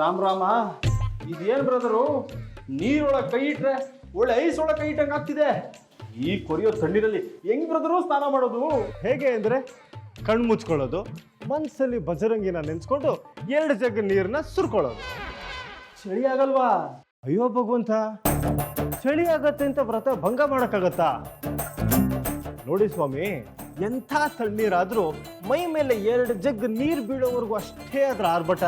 ರಾಮ್ ರಾಮ ಇದೇನು ಬ್ರದರು? ನೀರೊಳಗೆ ಕೈ ಇಟ್ರೆ ಒಳ್ಳೆ ಐಸ್ ಒಳಗೆ ಕೈ ಇಟ್ಟಂಗೆ ಆಗ್ತಿದೆ. ಈ ಕೊರಿಯೋ ತಣ್ಣೀರಲ್ಲಿ ಹೆಂಗ್ ಬ್ರದರು ಸ್ನಾನ ಮಾಡೋದು? ಹೇಗೆ ಅಂದರೆ ಕಣ್ಣು ಮುಚ್ಕೊಳ್ಳೋದು ಮನಸ್ಸಲ್ಲಿ ಬಜರಂಗಿನ ನೆನೆಸ್ಕೊಂಡು ಎರಡು ಜಗ್ ನೀರನ್ನ ಸುರ್ಕೊಳ್ಳೋದು. ಚಳಿ ಆಗಲ್ವಾ? ಅಯ್ಯೋ ಭಗವಂತ ಚಳಿ ಆಗತ್ತೆ ಅಂತ ವ್ರತ ಭಂಗ ಮಾಡೋಕ್ಕಾಗತ್ತಾ? ನೋಡಿ ಸ್ವಾಮಿ ಎಂಥ ತಣ್ಣೀರಾದ್ರೂ ಮೈ ಮೇಲೆ ಎರಡು ಜಗ್ ನೀರು ಬೀಳೋವರೆಗೂ ಅಷ್ಟೇ ಅದರ ಆರ್ಭಟ.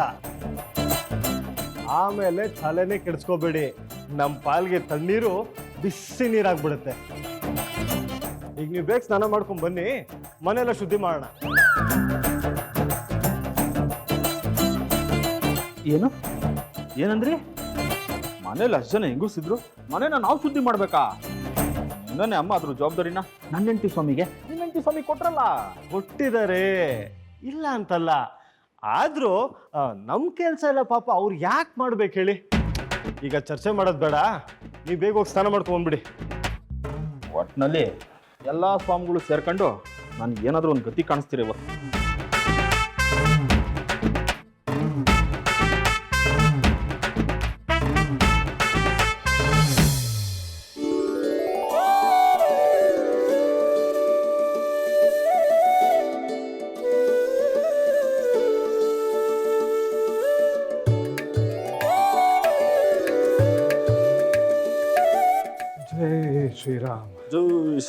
ಆಮೇಲೆ ತಲೆನೇ ಕೆಡಿಸ್ಕೋಬೇಡಿ. ನಮ್ಮ ಪಾಲ್ಗೆ ತಣ್ಣೀರು ಬಿಸಿ ನೀರಾಗ್ಬಿಡುತ್ತೆ. ಈಗ ನೀವು ಬೇಗ ಸ್ನಾನ ಮಾಡ್ಕೊಂಡು ಬನ್ನಿ ಮನೆಯೆಲ್ಲ ಶುದ್ಧಿ ಮಾಡೋಣ. ಏನು? ಏನಂದ್ರಿ? ಮನೇಲಿ ಅಷ್ಟು ಜನ ಹೆಂಗಸಿದ್ರು ಮನೇನ ನಾವು ಶುದ್ಧಿ ಮಾಡ್ಬೇಕಾ? ನಿನ್ನೆ ಅಮ್ಮ ಅದ್ರ ಜವಾಬ್ದಾರಿನ? ನನ್ನ ಹೆಂಡತಿ ಸ್ವಾಮಿಗೆ. ನಿನ್ನೆಂಟಿ ಹೆಂಡತಿ ಸ್ವಾಮಿ ಕೊಟ್ರಲ್ಲ? ಕೊಟ್ಟಿದ್ದಾರೆ. ಇಲ್ಲ ಅಂತಲ್ಲ. ಆದ್ರೂ ನಮ್ಮ ಕೆಲಸ ಎಲ್ಲ ಪಾಪ ಅವ್ರು ಯಾಕೆ ಮಾಡ್ಬೇಕು ಹೇಳಿ? ಈಗ ಚರ್ಚೆ ಮಾಡೋದು ಬೇಡ. ನೀವು ಬೇಗ ಹೋಗಿ ಸ್ನಾನ ಮಾಡ್ಕೊಂಡ್ಬಿಡಿ ಒಟ್ಟಿನಲ್ಲಿ ಎಲ್ಲ ಫಾರ್ಮ್ಗಳು ಸೇರ್ಕೊಂಡು ನನಗೆ ಏನಾದರೂ ಒಂದು ಗತಿ ಕಾಣಿಸ್ತೀರಿ ಇವತ್ತು.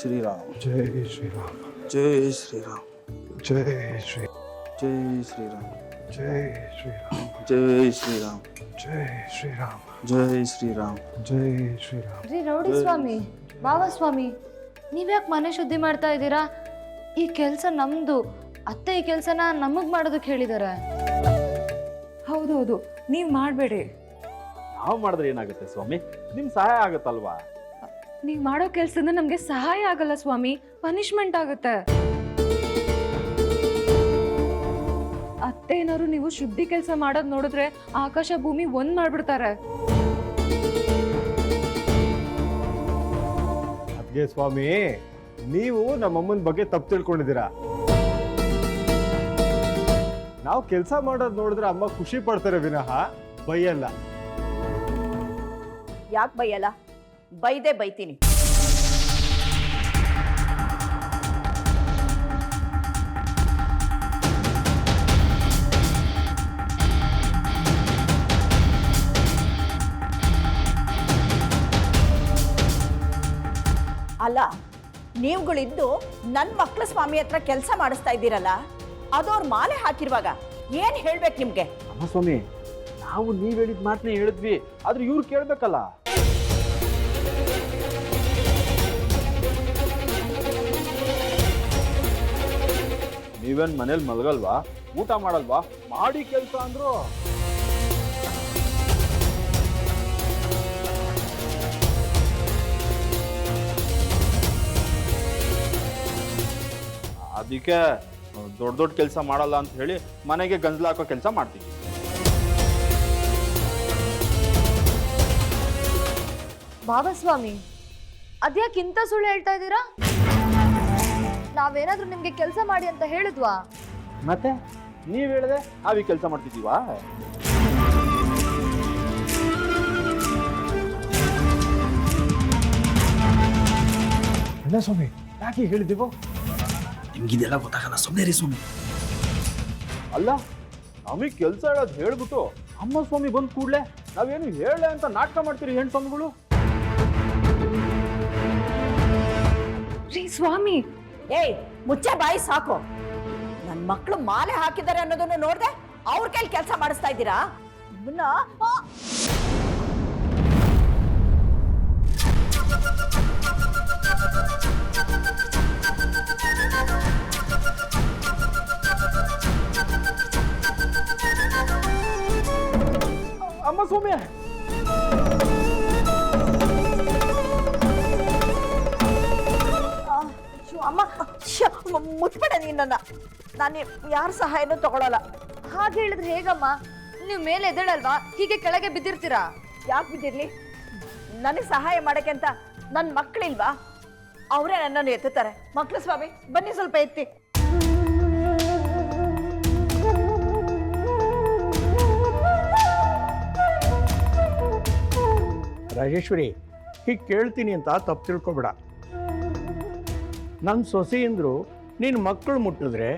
ಶ್ರೀರಾಮ್. ಜೈ ಶ್ರೀರಾಮ್. ಜೈ ಶ್ರೀರಾಮ್. ಜೈ ಶ್ರೀ ಜೈ ಶ್ರೀರಾಮ್. ಜೈ ಶ್ರೀರಾಮ್. ಜೈ ಶ್ರೀರಾಮ್. ಜೈ ಶ್ರೀರಾಮ್. ಜೈ ಶ್ರೀರಾಮ್. ಜೈ ಶ್ರೀರಾಮ್. ರೀ ರೌಡಿ ಸ್ವಾಮಿ ಬಾಬಾ ಸ್ವಾಮಿ ನೀವ್ಯಾಕೆ ಮನೆ ಶುದ್ಧಿ ಮಾಡ್ತಾ ಇದ್ದೀರಾ? ಈ ಕೆಲಸ ನಮ್ದು. ಅತ್ತೆ ಈ ಕೆಲಸನ ನಮಗ್ ಮಾಡೋದಕ್ಕೆ ಹೇಳಿದ್ದಾರೆ ಹೌದೌದು ನೀವು ಮಾಡಬೇಡಿ. ನಾವು ಮಾಡಿದ್ರೆ ಏನಾಗುತ್ತೆ ಸ್ವಾಮಿ? ನಿಮ್ಮ ಸಹಾಯ ಆಗುತ್ತಲ್ವಾ? ನೀವು ಮಾಡೋ ಕೆಲಸದಿಂದ ನಮಗೆ ಸಹಾಯ ಆಗಲ್ಲ ಸ್ವಾಮಿ. ಪನಿಷ್ಮೆಂಟ್ ಆಗುತ್ತೆ. ಅತ್ತೆ ಏನಾದ್ರು ನೀವು ಶುದ್ಧಿ ಕೆಲಸ ಮಾಡೋದು ನೋಡಿದ್ರೆ ಆಕಾಶ ಭೂಮಿ ಒಂದ್ ಮಾಡ್ಬಿಡ್ತಾರೆ. ಅದ್ಗೆ ಸ್ವಾಮಿ ನೀವು ನಮ್ಮಮ್ಮನ ಬಗ್ಗೆ ತಪ್ಪು ತಿಳ್ಕೊಂಡಿದ್ದೀರಾ? ನಾವು ಕೆಲಸ ಮಾಡೋದು ನೋಡಿದ್ರೆ ಅಮ್ಮ ಖುಷಿ ಪಡ್ತಾರೆ ವಿನಃ ಬೈಯಲ್ಲ. ಯಾಕೆ ಬೈಯಲ್ಲ? ಬೈದೆ ಬೈತೀನಿ. ಅಲ್ಲ, ನೀವುಗಳಿದ್ದು ನನ್ನ ಮಕ್ಕಳ ಸ್ವಾಮಿ ಹತ್ರ ಕೆಲಸ ಮಾಡಿಸ್ತಾ ಇದ್ದೀರಲ್ಲ ಅದವ್ರ ಮಾಲೆ ಹಾಕಿರುವಾಗ ಏನ್ ಹೇಳ್ಬೇಕು ನಿಮ್ಗೆ? ಸ್ವಾಮಿ, ನಾವು ನೀವ್ ಹೇಳಿದ ಮಾತನ್ನೇ ಹೇಳಿದ್ವಿ, ಆದ್ರೆ ಇವ್ರು ಕೇಳ್ಬೇಕಲ್ಲ. ನೀವೇನ್ ಮನೇಲಿ ಮಲಗಲ್ವಾ? ಊಟ ಮಾಡಲ್ವಾ? ಮಾಡಿ ಕೆಲಸ ಅಂದ್ರು. ಅದಕ್ಕೆ, ದೊಡ್ಡ ದೊಡ್ಡ ಕೆಲಸ ಮಾಡಲ್ಲ ಅಂತ ಹೇಳಿ ಮನೆಗೆ ಗಂಜಲ ಹಾಕೋ ಕೆಲಸ ಮಾಡ್ತೀವಿ ಬಾಬಾ ಸ್ವಾಮಿ ಅದ್ಯಾಕೆ ಇಂಥ ಸುಳ್ಳು ಹೇಳ್ತಾ ಇದ್ದೀರಾ? ನಾವೇನಾದ್ರೂ ನಿಮ್ಗೆ ಕೆಲಸ ಮಾಡಿ ಅಂತ ಹೇಳಿದ್ವಾ? ಮತ್ತೆ? ನೀವ್ ಹೇಳಿದೆ ಅವಿ ಕೆಲಸ ಮಾಡ್ತಿದ್ದೀವಾ? ಅಲ್ಲ ಸ್ವಾಮಿ ಯಾಕೆ ಹೇಳಿದ್ದೀವೋ? ನಿಮ್ಗಿದೆಲ್ಲ ಗೊತ್ತಾಗಲ್ಲ. ಸುಮ್ಮನೆ ರೀ ಸ್ವಾಮಿ. ಅಲ್ಲ ನಮಗ್ ಕೆಲಸ ಹೇಳೋದು ಹೇಳ್ಬಿಟ್ಟು ಅಮ್ಮ ಸ್ವಾಮಿ ಬಂದ್ ಕೂಡ್ಲೆ ನಾವೇನು ಹೇಳಲೆ ಅಂತ ನಾಟಕ ಮಾಡ್ತೀರಿ ಹೆಣ್ಣು ಸ್ವಾಮಿಗಳು? ರೀ ಸ್ವಾಮಿ ಏಯ್, ಮುಚ್ಚೆ ಬಾಯಿ ಸಾಕು. ನನ್ನ ಮಕ್ಕಳು ಮಾಲೆ ಹಾಕಿದ್ದಾರೆ ಅನ್ನೋದನ್ನು ನೋಡ್ದೆ ಅವ್ರ ಕೈಲಿ ಕೆಲಸ ಮಾಡಿಸ್ತಾ ಇದ್ದೀರಾ? ಅಮ್ಮ ಸ್ವಾಮಿ ಅಮ್ಮ ಶ್ಯೋ, ಮ- ನೀನನ್ನ ನಾನು ಯಾರ ಸಹಾಯನೂ ತಗೊಳಲ್ಲ. ಹಾಗೆ ಹೇಳಿದ್ರೆ ಹೇಗಮ್ಮ? ನೀವು ಮೇಲೆ ಎದ್ದೇಳಲ್ವಾ? ಹೀಗೆ ಕೆಳಗೆ ಬಿದ್ದಿರ್ತೀರಾ? ಯಾಕೆ ಬಿದ್ದಿರ್ಲಿ? ನನಗೆ ಸಹಾಯ ಮಾಡಕ್ಕೆ ಅಂತ ನನ್ನ ಮಕ್ಕಳಿಲ್ವಾ ಅವರೇ ನನ್ನನ್ನು ಎತ್ತುತ್ತಾರೆ. ಮಕ್ಳು ಸ್ವಾಮಿ ಬನ್ನಿ ಸ್ವಲ್ಪ ಎತ್ತಿ. ರಾಜೇಶ್ವರಿ ಹೀಗೆ ಕೇಳ್ತೀನಿ ಅಂತ ತಪ್ಪು ತಿಳ್ಕೊಬೇಡ. ನನ್ನ ಸೊಸೆಯಿಂದರು ನಿನ್ನ ಮಕ್ಕಳು ಮುಟ್ಟಿದ್ರೆ,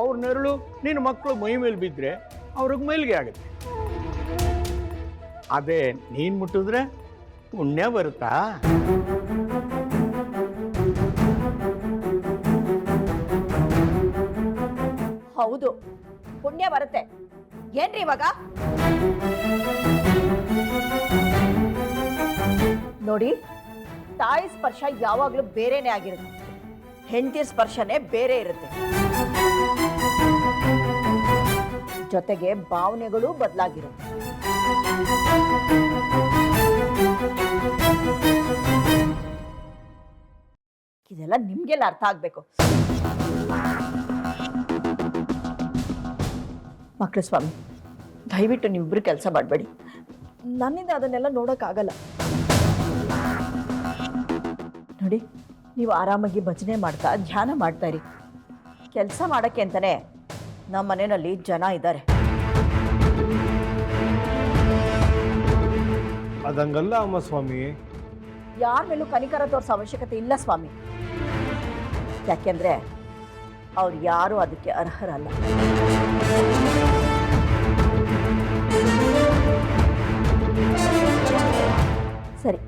ಅವ್ರ ನೆರಳು ನಿನ್ನ ಮಕ್ಕಳು ಮೈ ಮೇಲೆ ಬಿದ್ದರೆ ಅವ್ರಿಗೆ ಮೈಲಿಗೆ ಆಗುತ್ತೆ. ಅದೇ ನೀನು ಮುಟ್ಟಿದ್ರೆ ಪುಣ್ಯ ಬರುತ್ತಾ? ಹೌದು, ಪುಣ್ಯ ಬರುತ್ತೆ. ಏನ್ರಿ ಇವಾಗ? ನೋಡಿ, ತಾಯಿ ಸ್ಪರ್ಶ ಯಾವಾಗಲೂ ಬೇರೆನೆ ಆಗಿರುತ್ತೆ. ಹೆಂಡತಿ ಸ್ಪರ್ಶನೇ ಬೇರೆ ಇರುತ್ತೆ. ಜೊತೆಗೆ ಭಾವನೆಗಳು ಬದಲಾಗಿರುತ್ತೆ. ಇದೆಲ್ಲ ನಿಮ್ಗೆಲ್ಲ ಅರ್ಥ ಆಗ್ಬೇಕು. ಮಕ್ಕಳು ಸ್ವಾಮಿ, ದಯವಿಟ್ಟು ನೀವಿಬ್ರು ಕೆಲಸ ಮಾಡಬೇಡಿ. ನನ್ನಿಂದ ಅದನ್ನೆಲ್ಲ ನೋಡೋಕ್ಕಾಗಲ್ಲ. ನೋಡಿ ನೀವು ಆರಾಮಾಗಿ ಭಜನೆ ಮಾಡ್ತಾ ಧ್ಯಾನ ಮಾಡ್ತಾ ಇರಿ. ಕೆಲಸ ಮಾಡೋಕ್ಕೆ ಅಂತಲೇ ನಮ್ಮ ಮನೆಯಲ್ಲಿ ಜನ ಇದ್ದಾರೆ. ಅದಂಗಲ್ಲ ಅಮ್ಮ ಸ್ವಾಮಿ. ಯಾರ ಮೇಲೂ ಕನಿಕರ ತೋರಿಸೋ ಅವಶ್ಯಕತೆ ಇಲ್ಲ ಸ್ವಾಮಿ. ಯಾಕೆಂದ್ರೆ ಅವ್ರು ಯಾರು ಅದಕ್ಕೆ ಅರ್ಹರಲ್ಲ. ಸರಿ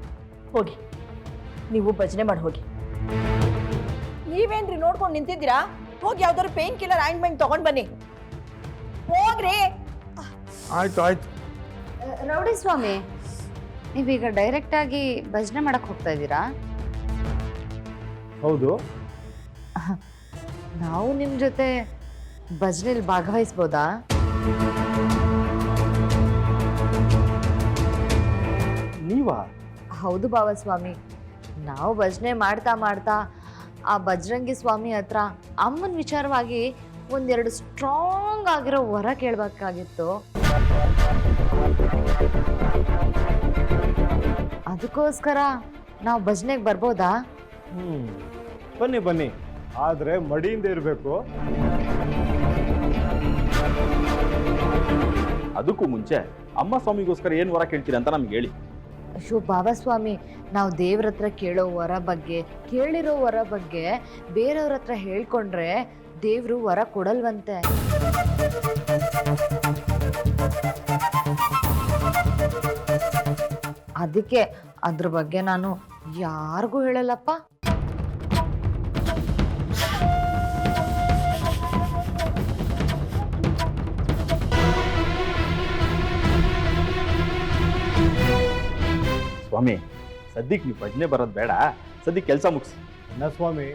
ಹೋಗಿ. ನೀವು ಭಜನೆ ಮಾಡಿ ಹೋಗಿ. ನೀವೇನ್ರಿ ನೋಡ್ಕೊಂಡು ನಿಂತಿದ್ದೀರಾ? ಹೋಗಿ ಯಾವ್ದಾದ್ರು ಪೇನ್ ಕಿಲ್ಲರ್ ಆಯಿಂಟ್ಮೆಂಟ್ ತಗೊಂಡ್ ಬನ್ನಿ. ಹೋಗ್ರಿ. ಆಯ್ತು ಆಯ್ತು. ರೌಡಿ ಸ್ವಾಮಿ ನೀವೀಗ ಡೈರೆಕ್ಟ್ ಆಗಿ ಭಜನೆ ಮಾಡಕ್ ಹೋಗ್ತಾ ಇದ್ದೀರಾ? ಹೌದು. ನಾವು ನಿಮ್ಮ ಜೊತೆ ಭಜನೆಯಲ್ಲಿ ಭಾಗವಹಿಸ್ಬೋದಾ? ನೀವಾ? ಹೌದು ಭಾವಸ್ವಾಮಿ ನಾವು ಭಜನೆ ಮಾಡ್ತಾ ಮಾಡ್ತಾ ಆ ಬಜರಂಗಿ ಸ್ವಾಮಿ ಹತ್ರ ಅಮ್ಮನ ವಿಚಾರವಾಗಿ ಒಂದೆರಡು ಸ್ಟ್ರಾಂಗ್ ಆಗಿರೋ ವರ ಕೇಳಬೇಕಾಗಿತ್ತು. ಅದಕ್ಕೋಸ್ಕರ ನಾವು ಭಜನೆಗೆ ಬರ್ಬೋದಾ? ಹ್ಮ್, ಬನ್ನಿ ಬನ್ನಿ. ಆದ್ರೆ ಮಡಿಯಿಂದ ಇರಬೇಕು. ಅದಕ್ಕೂ ಮುಂಚೆ ಅಮ್ಮ ಸ್ವಾಮಿಗೋಸ್ಕರ ಏನು ವರ ಕೇಳ್ತೀರಾ ಅಂತ ನಮ್ಗೆ ಹೇಳಿ. ಅಯ್ಯೋ ಬಾಬಾಸ್ವಾಮಿ ನಾವು ದೇವ್ರ ಹತ್ರ ಕೇಳೋ ವರ ಬಗ್ಗೆ, ಕೇಳಿರೋ ವರ ಬಗ್ಗೆ ಬೇರೆಯವ್ರ ಹತ್ರ ಹೇಳ್ಕೊಂಡ್ರೆ ದೇವ್ರು ವರ ಕೊಡಲ್ವಂತೆ. ಅದಕ್ಕೆ ಅದ್ರ ಬಗ್ಗೆ ನಾನು ಯಾರಿಗೂ ಹೇಳಲ್ಲಪ್ಪ. ಸ್ವಾಮಿ ಸದ್ಯಕ್ಕೆ ನೀವು ಭಜನೆ ಬರೋದು ಬೇಡ ಸದ್ಯಕ್ಕೆ ಕೆಲಸ ಮುಗಿಸಿ. ಅಣ್ಣ ಸ್ವಾಮಿ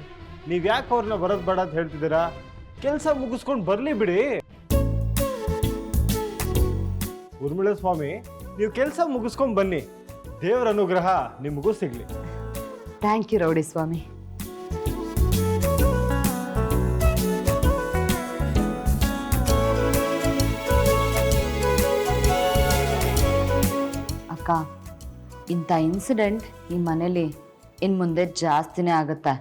ನೀವು ಯಾಕೆ ಅವ್ರನ್ನ ಬರೋದು ಬೇಡ ಅಂತ ಹೇಳ್ತಿದ್ದೀರಾ? ಕೆಲಸ ಮುಗಿಸ್ಕೊಂಡು ಬರಲಿ ಬಿಡಿ. ಉರ್ಮಿಳ ಸ್ವಾಮಿ ನೀವು ಕೆಲಸ ಮುಗಿಸ್ಕೊಂಡು ಬನ್ನಿ. ದೇವರ ಅನುಗ್ರಹ ನಿಮಗೂ ಸಿಗ್ಲಿ. Thank you rowdy Swami. ಅಕ್ಕ ಇಂಥ ಇನ್ಸಿಡೆಂಟ್ ಈ ಮನೇಲಿ ಇನ್ನು ಮುಂದೆ ಜಾಸ್ತಿನೇ ಆಗುತ್ತೆ.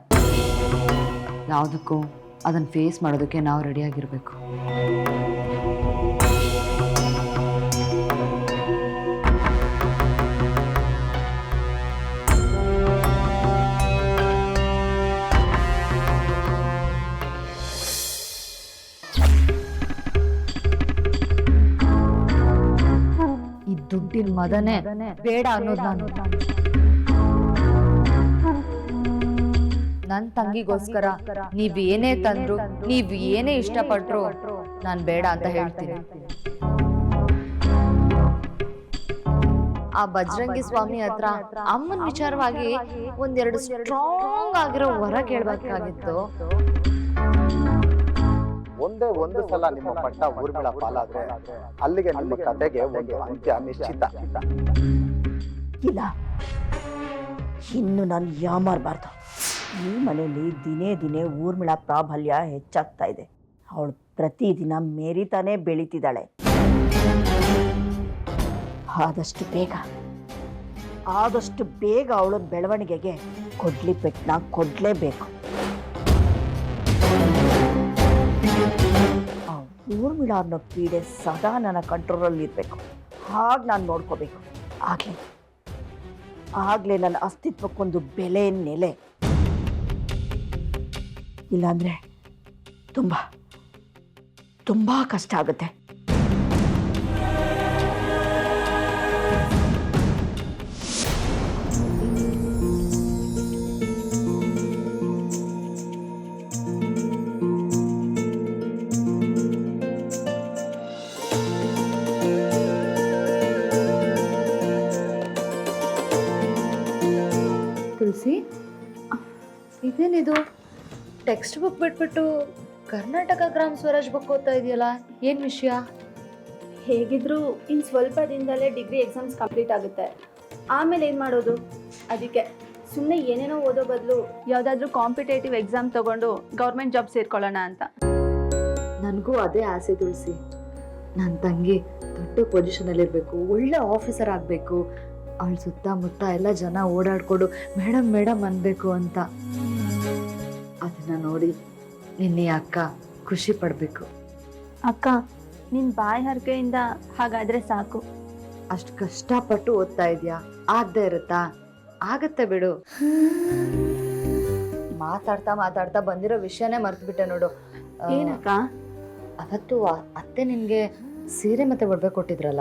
ಯಾವುದಕ್ಕೂ ಅದನ್ನು ಫೇಸ್ ಮಾಡೋದಕ್ಕೆ ನಾವು ರೆಡಿಯಾಗಿರಬೇಕು ಮದನೆ ಬೇಡ ಅನ್ನೋದು ನಾನು. ನನ್ ತಂಗಿಗೋಸ್ಕರ ನೀವ್ ಏನೇ ತಂದ್ರು, ನೀವ್ ಏನೇ ಇಷ್ಟಪಟ್ರು ನಾನ್ ಬೇಡ ಅಂತ ಹೇಳ್ತೀನಿ. ಆ ಬಜರಂಗಿ ಸ್ವಾಮಿ ಹತ್ರ ಅಮ್ಮನ ವಿಚಾರವಾಗಿ ಒಂದೆರಡು ಸ್ಟ್ರಾಂಗ್ ಆಗಿರೋ ವರ ಕೇಳ್ಬೇಕಾಗಿತ್ತು. ಒಂದೇ ಒಂದು ಸಲ ನಿಮ್ಮ ಪಟ್ಟ ಊರ್ಮಿಳ ಪಾಲಾದ್ರೆ ಅಲ್ಲಿಗೆ ನಿಮ್ಮ ಕತೆಗೆ ಒಂದು ಅಂತ್ಯ ನಿಶ್ಚಿತ. ಇಲ್ಲ. ಇನ್ನು ನಾನು ಯಾಮಾರಬಾರ್ದು. ಈ ಮನೆಯಲ್ಲಿ ದಿನೇ ದಿನೇ ಊರ್ಮಿಳ ಪ್ರಾಬಲ್ಯ ಹೆಚ್ಚಾಗ್ತಾ ಇದೆ. ಅವಳು ಪ್ರತಿದಿನ ಮೇರಿತಾನೆ ಬೆಳೀತಿದ್ದಾಳೆ. ಆದಷ್ಟು ಬೇಗ. ಆದಷ್ಟು ಬೇಗ ಅವಳ ಬೆಳವಣಿಗೆಗೆ ಕೊಡ್ಲಿ ಪೆಟ್ಟನ್ನ ಕೊಡ್ಲೇಬೇಕು. ಊರ್ಮಿಳ ಅನ್ನೋ ಪೀಡೆ ಸದಾ ನನ್ನ ಕಂಟ್ರೋಲಲ್ಲಿ ಇರಬೇಕು ಹಾಗೆ ನಾನು ನೋಡ್ಕೋಬೇಕು. ಆಗಲೇ. ಆಗಲೇ ನನ್ನ ಅಸ್ತಿತ್ವಕ್ಕೊಂದು ಬೆಲೆ ನೆಲೆ. ಇಲ್ಲಾಂದ್ರೆ ತುಂಬ ತುಂಬ ಕಷ್ಟ ಆಗುತ್ತೆ. ತುಳಸಿ ಇದೇನಿದು? ಟೆಕ್ಸ್ಟ್ ಬುಕ್ ಬಿಟ್ಬಿಟ್ಟು ಕರ್ನಾಟಕ ಗ್ರಾಮ ಸ್ವರಾಜ್ ಬುಕ್ ಓದ್ತಾ ಇದೆಯಲ್ಲ ಏನು ವಿಷಯ? ಹೇಗಿದ್ರೂ ಇನ್ನು ಸ್ವಲ್ಪ ದಿನದಲ್ಲೇ ಡಿಗ್ರಿ ಎಕ್ಸಾಮ್ಸ್ ಕಂಪ್ಲೀಟ್ ಆಗುತ್ತೆ. ಆಮೇಲೆ ಏನು ಮಾಡೋದು? ಅದಕ್ಕೆ ಸುಮ್ಮನೆ ಏನೇನೋ ಓದೋ ಬದಲು ಯಾವುದಾದ್ರೂ ಕಾಂಪಿಟೇಟಿವ್ ಎಕ್ಸಾಮ್ ತಗೊಂಡು ಗೌರ್ಮೆಂಟ್ ಜಾಬ್ ಸೇರ್ಕೊಳ್ಳೋಣ ಅಂತ. ನನಗೂ ಅದೇ ಆಸೆ ತುಳಸಿ. ನನ್ನ ತಂಗಿ ದೊಡ್ಡ ಪೊಸಿಷನಲ್ಲಿರಬೇಕು ಒಳ್ಳೆ ಆಫೀಸರ್ ಆಗಬೇಕು ಅವಳ ಸುತ್ತಮುತ್ತ ಎಲ್ಲ ಜನ ಓಡಾಡ್ಕೊಂಡು ಮೇಡಮ್ ಮೇಡಮ್ ಅನ್ಬೇಕು ಅಂತ. ಅದನ್ನ ನೋಡಿ ನಿನ್ನೆ ಅಕ್ಕ ಖುಷಿ ಪಡಬೇಕು. ಅಕ್ಕ ನಿನ್ ಬಾಯಿ ಹರಕೆಯಿಂದ ಹಾಗಾದ್ರೆ ಸಾಕು. ಅಷ್ಟು ಕಷ್ಟಪಟ್ಟು ಓದ್ತಾ ಇದೆಯಾ? ಆಗದೆ ಇರುತ್ತಾ? ಆಗತ್ತೆ ಬಿಡು. ಮಾತಾಡ್ತಾ ಮಾತಾಡ್ತಾ ಬಂದಿರೋ ವಿಷಯನೇ ಮರ್ತ್ಬಿಟ್ಟೆ ನೋಡು. ಆ, ಏನಕ್ಕ? ಅವತ್ತು ಆ- ಅತ್ತೆ ನಿನ್ಗೆ ಸೀರೆ ಮತ್ತೆ ಒಡವೆ ಕೊಟ್ಟಿದ್ರಲ್ಲ?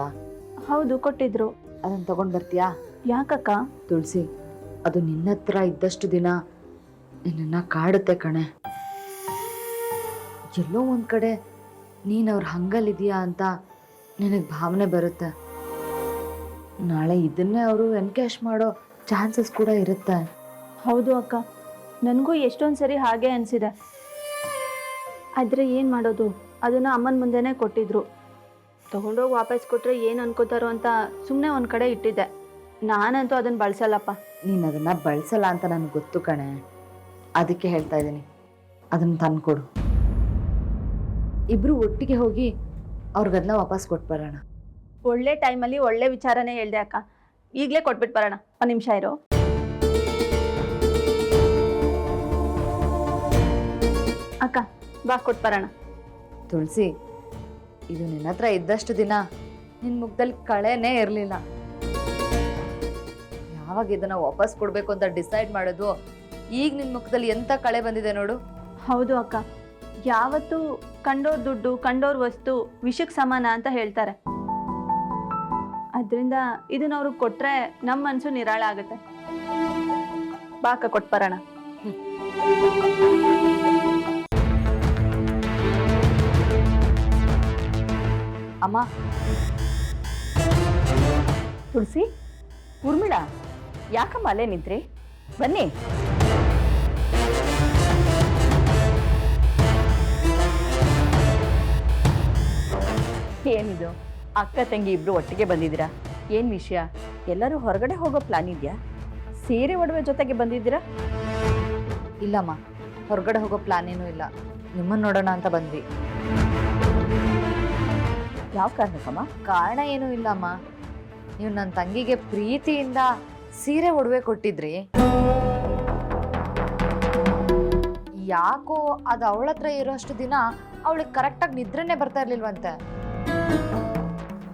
ಹೌದು ಕೊಟ್ಟಿದ್ರು. ಅದನ್ನ ತಗೊಂಡ್ ಬರ್ತೀಯಾ? ಯಾಕಕ್ಕ? ತುಳಸಿ ಅದು ನಿನ್ನ ಹತ್ರ ಇದ್ದಷ್ಟು ದಿನ ನಿನ್ನ ಕಾಡುತ್ತೆ ಕಣೆ. ಎಲ್ಲೋ ಒಂದ್ ಕಡೆ ನೀನ್ ಅವ್ರ ಹಂಗಲ್ಲಿದೀಯಾ ಅಂತ ನಿನಗೆ ಭಾವನೆ ಬರುತ್ತೆ. ನಾಳೆ ಇದನ್ನೇ ಅವರು ಎನ್ಕ್ಯಾಶ್ ಮಾಡೋ ಚಾನ್ಸಸ್ ಕೂಡ ಇರುತ್ತೆ. ಹೌದು ಅಕ್ಕ. ನನಗೂ ಎಷ್ಟೊಂದು ಸರಿ ಹಾಗೆ ಅನಿಸಿದೆ. ಆದರೆ ಏನು ಮಾಡೋದು? ಅದನ್ನು ಅಮ್ಮನ ಮುಂದೆನೇ ಕೊಟ್ಟಿದ್ರು. ತೊಗೊಂಡೋಗಿ ವಾಪಸ್ ಕೊಟ್ಟರೆ ಏನು ಅನ್ಕೋತಾರೋ ಅಂತ ಸುಮ್ಮನೆ ಒಂದು ಕಡೆ ಇಟ್ಟಿದ್ದೆ. ನಾನಂತೂ ಅದನ್ನು ಬಳಸಲ್ಲಪ್ಪ. ನೀನು ಅದನ್ನು ಬಳಸಲ್ಲ ಅಂತ ನನಗೆ ಗೊತ್ತು ಕಣೆ. ಅದಕ್ಕೆ ಹೇಳ್ತಾ ಇದ್ದೀನಿ. ಅದನ್ನು ತಂದ್ಕೊಡು. ಇಬ್ಬರು ಒಟ್ಟಿಗೆ ಹೋಗಿ ಅವ್ರಿಗದನ್ನ ವಾಪಸ್ ಕೊಟ್ಟು ಬರೋಣ. ಒಳ್ಳೆ ಟೈಮಲ್ಲಿ ಒಳ್ಳೆ ವಿಚಾರನೇ ಹೇಳಿದೆ ಅಕ್ಕ. ಈಗಲೇ ಕೊಟ್ಬಿಟ್ಟು ಬರೋಣ. ಒಂದು ನಿಮಿಷ ಇರೋ. ಅಕ್ಕ ಬಾ ಕೊಟ್ಟು ಬರೋಣ. ತುಳಸಿ ಇದು ನಿನ್ನ ಹತ್ರ ಇದ್ದಷ್ಟು ದಿನ ನಿನ್ನ ಮುಖದಲ್ಲಿ ಕಳೆನೇ ಇರಲಿಲ್ಲ. ಯಾವಾಗ ಇದನ್ನ ವಾಪಸ್ ಕೊಡಬೇಕು ಅಂತ ಡಿಸೈಡ್ ಮಾಡೋದು ಈಗ ನಿನ್ನ ಮುಖದಲ್ಲಿ ಎಂತ ಕಳೆ ಬಂದಿದೆ ನೋಡು. ಹೌದು ಅಕ್ಕ. ಯಾವತ್ತು ಕಂಡೋರ್ ದುಡ್ಡು ಕಂಡೋರ್ ವಸ್ತು ವಿಷಕ್ಕೆ ಸಮಾನ ಅಂತ ಹೇಳ್ತಾರೆ. ಅದರಿಂದ ಇದನ್ನ ಅವ್ರಿಗೆ ಕೊಟ್ರೆ ನಮ್ಮ ಮನಸ್ಸು ನಿರಾಳ ಆಗುತ್ತೆ. ಬಾಕ ಅಕ್ಕ ಅಮ್ಮ. ತುಳಸಿ ಉರ್ಮಿಳ ಯಾಕಮ್ಮ ಅಲ್ಲೇ ನಿಂತ್ರಿ? ಬನ್ನಿ. ಏನಿದು? ಅಕ್ಕ, ತಂಗಿ ಇಬ್ರು ಒಟ್ಟಿಗೆ ಬಂದಿದ್ದೀರಾ? ಏನು ವಿಷಯ? ಎಲ್ಲರೂ ಹೊರಗಡೆ ಹೋಗೋ ಪ್ಲಾನ್ ಇದೆಯಾ? ಸೀರೆ ಒಡವೆ ಜೊತೆಗೆ ಬಂದಿದ್ದೀರಾ? ಇಲ್ಲಮ್ಮ, ಹೊರಗಡೆ ಹೋಗೋ ಪ್ಲಾನ್ ಏನೂ ಇಲ್ಲ. ನಿಮ್ಮನ್ನ ನೋಡೋಣ ಅಂತ ಬಂದ್ವಿ. ಯಾವ ಕಾರಣಕ್ಕಮ್ಮ? ಕಾರಣ ಏನೂ ಇಲ್ಲಮ್ಮ. ನೀವು ನನ್ನ ತಂಗಿಗೆ ಪ್ರೀತಿಯಿಂದ ಸೀರೆ ಒಡವೆ ಕೊಟ್ಟಿದ್ರಿ. ಯಾಕೋ ಅದು ಅವಳ ಹತ್ರ ಇರೋಷ್ಟು ದಿನ ಅವಳಿಗೆ ಕರೆಕ್ಟಾಗಿ ನಿದ್ರೆನೆ ಬರ್ತಾ ಇರ್ಲಿಲ್ವಂತೆ.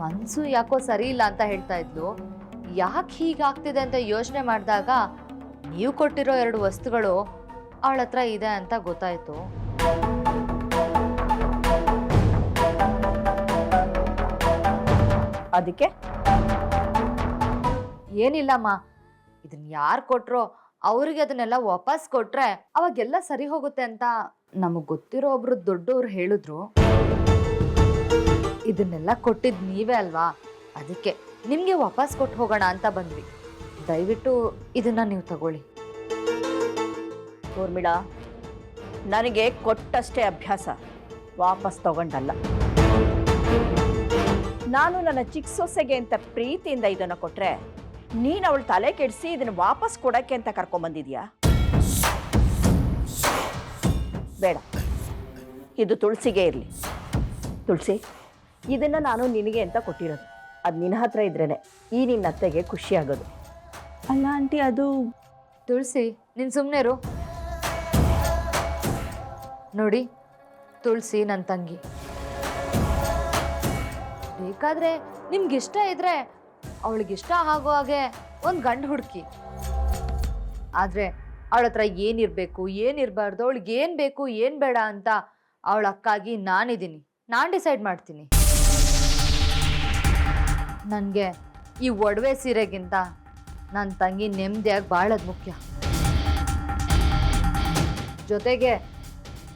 ಮನ್ಸು ಯಾಕೋ ಸರಿ ಇಲ್ಲ ಅಂತ ಹೇಳ್ತಾ ಇದ್ಲು. ಯಾಕೆ ಹೀಗಾಗ್ತಿದೆ ಅಂತ ಯೋಚನೆ ಮಾಡಿದಾಗ, ನೀವು ಕೊಟ್ಟಿರೋ ಎರಡು ವಸ್ತುಗಳು ಅವಳ ಹತ್ರ ಇದೆ ಅಂತ ಗೊತ್ತಾಯ್ತು. ಅದಕ್ಕೆ? ಏನಿಲ್ಲಮ್ಮ ಇದನ್ನ ಯಾರು ಕೊಟ್ರೋ? ಅವ್ರಿಗೆ ಅದನ್ನೆಲ್ಲ ವಾಪಸ್ ಕೊಟ್ರೆ ಅವಾಗೆಲ್ಲ ಸರಿ ಹೋಗುತ್ತೆ ಅಂತ ನಮಗ್ ಗೊತ್ತಿರೋ ಒಬ್ರು ದೊಡ್ಡವ್ರು ಹೇಳಿದ್ರು. ಇದನ್ನೆಲ್ಲ ಕೊಟ್ಟಿದ್ ನೀವೇ ಅಲ್ವಾ? ಅದಕ್ಕೆ ನಿಮ್ಗೆ ವಾಪಸ್ ಕೊಟ್ಟು ಹೋಗೋಣ ಅಂತ ಬಂದ್ವಿ. ದಯವಿಟ್ಟು ಇದನ್ನ ನೀವು ತಗೊಳ್ಳಿ. ಊರ್ಮಿಳ, ನನಗೆ ಕೊಟ್ಟಷ್ಟೇ ಅಭ್ಯಾಸ. ವಾಪಸ್ ತಗೊಂಡಲ್ಲ. ನಾನು ನನ್ನ ಚಿಕ್ಕ ಸೊಸೆಗೆ ಅಂತ ಪ್ರೀತಿಯಿಂದ ಇದನ್ನು ಕೊಟ್ರೆ ನೀನು ಅವಳು ತಲೆ ಕೆಡಿಸಿ ಇದನ್ನು ವಾಪಸ್ ಕೊಡಕ್ಕೆ ಅಂತ ಕರ್ಕೊಂಬಂದಿದ್ಯಾ? ಬೇಡ. ಇದು ತುಳಸಿಗೆ ಇರಲಿ. ತುಳಸಿ, ಇದನ್ನು ನಾನು ನಿನಗೆ ಅಂತ ಕೊಟ್ಟಿರೋದು. ಅದು ನಿನ್ನ ಹತ್ರ ಇದ್ರೇ ಈ ನಿನ್ನ ಅತ್ತೆಗೆ ಖುಷಿ ಆಗೋದು. ಅಲ್ಲ ಆಂಟಿ, ಅದು ತುಳಸಿ, ನಿನ್ ಸುಮ್ಮನೆರು ನೋಡಿ, ತುಳಸಿ ನನ್ನ ತಂಗಿ. ಬೇಕಾದ್ರೆ ನಿಮ್ಗಿಷ್ಟ ಇದ್ರೆ ಅವಳಿಗಿಷ್ಟ ಆಗೋ ಹಾಗೆ ಒಂದು ಗಂಡು ಹುಡುಕಿ. ಆದರೆ ಅವಳ ಹತ್ರ ಏನಿರಬೇಕು, ಏನಿರಬಾರ್ದು, ಅವಳಿಗೆ ಏನು ಬೇಕು, ಏನು ಬೇಡ ಅಂತ ಅವಳ ಅಕ್ಕಾಗಿ ನಾನಿದ್ದೀನಿ ನಾನು ಡಿಸೈಡ್ ಮಾಡ್ತೀನಿ. ನನಗೆ ಈ ಒಡವೆ ಸೀರೆಗಿಂತ ನನ್ನ ತಂಗಿ ನೆಮ್ಮದಿಯಾಗಿ ಬಾಳೋದು ಮುಖ್ಯ. ಜೊತೆಗೆ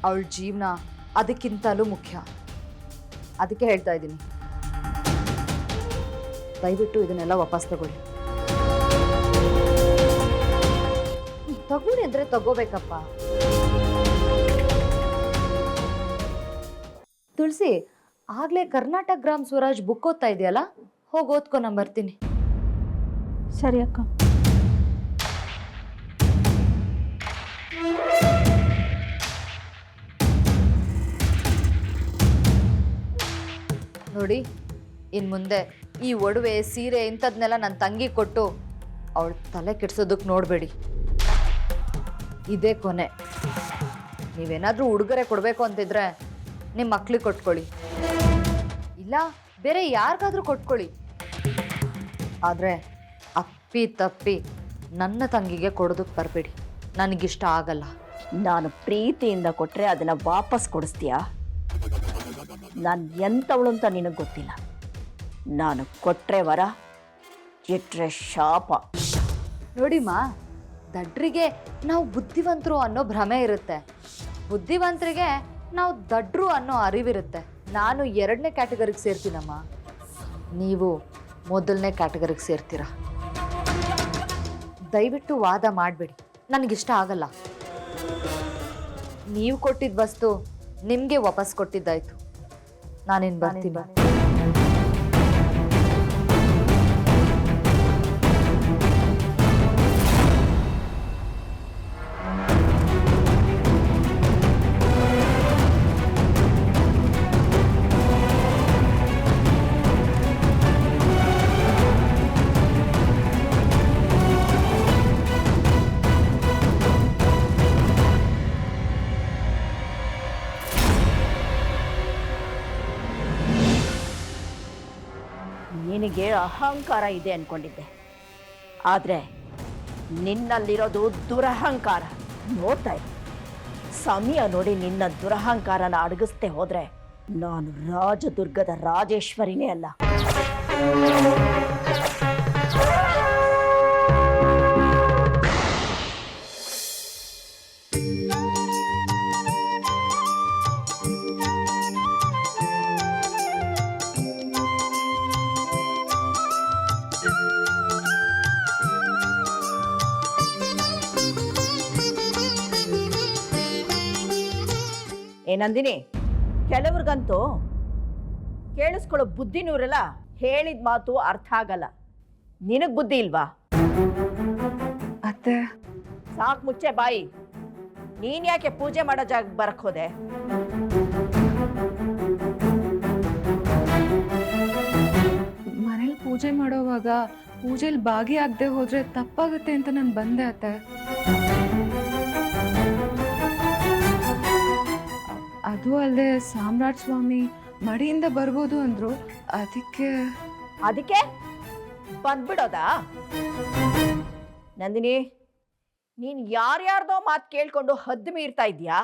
ಅವಳ ಜೀವನ ಅದಕ್ಕಿಂತಲೂ ಮುಖ್ಯ. ಅದಕ್ಕೆ ಹೇಳ್ತಾ ಇದ್ದೀನಿ ದಯವಿಟ್ಟು ಇದನ್ನೆಲ್ಲ ವಾಪಸ್ ತಗೊಳ್ಳಿ. ತಗೊಳ್ಳಿ ಅಂದ್ರೆ ತಗೋಬೇಕಪ್ಪ. ತುಳಸಿ ಆಗ್ಲೇ ಕರ್ನಾಟಕ ಗ್ರಾಮ್ ಸ್ವರಾಜ್ ಬುಕ್ ಓದ್ತಾ ಇದೆಯಲ್ಲ? ಹೋಗಿ ಓದ್ಕೊ ನಾನು ಬರ್ತೀನಿ. ಸರಿ ಅಕ್ಕ. ನೋಡಿ ಇನ್ನು ಮುಂದೆ ಈ ಒಡವೆ, ಸೀರೆ ಇಂಥದ್ನೆಲ್ಲ ನನ್ನ ತಂಗಿ ಕೊಟ್ಟು ಅವಳ ತಲೆ ಕೆಡ್ಸೋದಕ್ಕೆ ನೋಡಬೇಡಿ. ಇದೇ ಕೊನೆ. ನೀವೇನಾದರೂ ಉಡುಗೊರೆ ಕೊಡಬೇಕು ಅಂತಿದ್ರೆ ನಿಮ್ಮ ಮಕ್ಳಿಗೆ ಕೊಟ್ಕೊಳ್ಳಿ. ಇಲ್ಲ, ಬೇರೆ ಯಾರಿಗಾದರೂ ಕೊಟ್ಕೊಳ್ಳಿ. ಆದರೆ ಅಪ್ಪಿ ತಪ್ಪಿ ನನ್ನ ತಂಗಿಗೆ ಕೊಡೋದಕ್ಕೆ ಬರಬೇಡಿ. ನನಗಿಷ್ಟ ಆಗಲ್ಲ. ನಾನು ಪ್ರೀತಿಯಿಂದ ಕೊಟ್ಟರೆ ಅದನ್ನು ವಾಪಸ್ ಕೊಡಿಸ್ತೀಯಾ? ನಾನು ಎಂಥವಳು ಅಂತ ನಿನಗೆ ಗೊತ್ತಿಲ್ಲ. ನಾನು ಕೊಟ್ರೆ ವರ ಇಟ್ರೆ ಶಾಪ. ನೋಡಿಮ್ಮ ದಡ್ರಿಗೆ ನಾವು ಬುದ್ಧಿವಂತರು ಅನ್ನೋ ಭ್ರಮೆ ಇರುತ್ತೆ. ಬುದ್ಧಿವಂತರಿಗೆ ನಾವು ದಡ್ರು ಅನ್ನೋ ಅರಿವಿರುತ್ತೆ. ನಾನು ಎರಡನೇ ಕ್ಯಾಟಗರಿಗೆ ಸೇರ್ತೀನಮ್ಮ. ನೀವು ಮೊದಲನೇ ಕ್ಯಾಟಗರಿಗೆ ಸೇರ್ತೀರ. ದಯವಿಟ್ಟು ವಾದ ಮಾಡಬೇಡಿ. ನನಗಿಷ್ಟ ಆಗಲ್ಲ. ನೀವು ಕೊಟ್ಟಿದ್ದ ವಸ್ತು ನಿಮಗೆ ವಾಪಸ್ ಕೊಟ್ಟಿದ್ದಾಯ್ತು. ನಾನಿನ್ ಬರ್ತೀನಿ. ಅಹಂಕಾರ ಇದೆ ಅನ್ಕೊಂಡಿದ್ದೆ. ಆದರೆ ನಿನ್ನಲ್ಲಿರೋದು ದುರಹಂಕಾರ. ನೋಡ್ತಾ ಇದ್ದೆ ಸಮಯ ನೋಡಿ ನಿನ್ನ ದುರಹಂಕಾರನ ಅಡಗಿಸ್ತೇ ಹೋದ್ರೆ ನಾನು ರಾಜದುರ್ಗದ ರಾಜೇಶ್ವರಿನೇ ಅಲ್ಲ. ಏ ನಂದಿನಿ ಕೆಲವ್ರಿಗಂತೂ ಕೇಳಿಸ್ಕೊಳ್ಳೋ ಬುದ್ಧಿನೂರೆಲ್ಲ ಹೇಳಿದ ಮಾತು ಅರ್ಥ ಆಗಲ್ಲ. ನಿನಗ್ ಬುದ್ಧಿ ಇಲ್ವಾ? ಅತ್ತೆ. ಸಾಕು ಮುಚ್ಚೆ ಬಾಯಿ. ನೀನ್ ಯಾಕೆ ಪೂಜೆ ಮಾಡೋ ಜಾಗ ಬರಕ್ ಹೋದೆ? ಮನೇಲಿ ಪೂಜೆ ಮಾಡೋವಾಗ ಪೂಜೆಲಿ ಭಾಗಿಯಾಗದೆ ಹೋದ್ರೆ ತಪ್ಪಾಗುತ್ತೆ ಅಂತ ನಾನು ಬಂದೆ ಅತ್ತೆ. ಅದು ಅಲ್ಲದೆ ಸಾಮ್ರಾಟ್ ಸ್ವಾಮಿ ಮಡಿಯಿಂದ ಬರ್ಬೋದು ಅಂದ್ರು. ಅದಕ್ಕೆ ಅದಕ್ಕೆ? ಬಂದ್ಬಿಡೋದಾ? ನಂದಿನಿ, ನೀನ್ ಯಾರ್ಯಾರ್ದೋ ಮಾತು ಕೇಳ್ಕೊಂಡು ಹದ್ದು ಮೀರ್ತಾ ಇದ್ಯಾ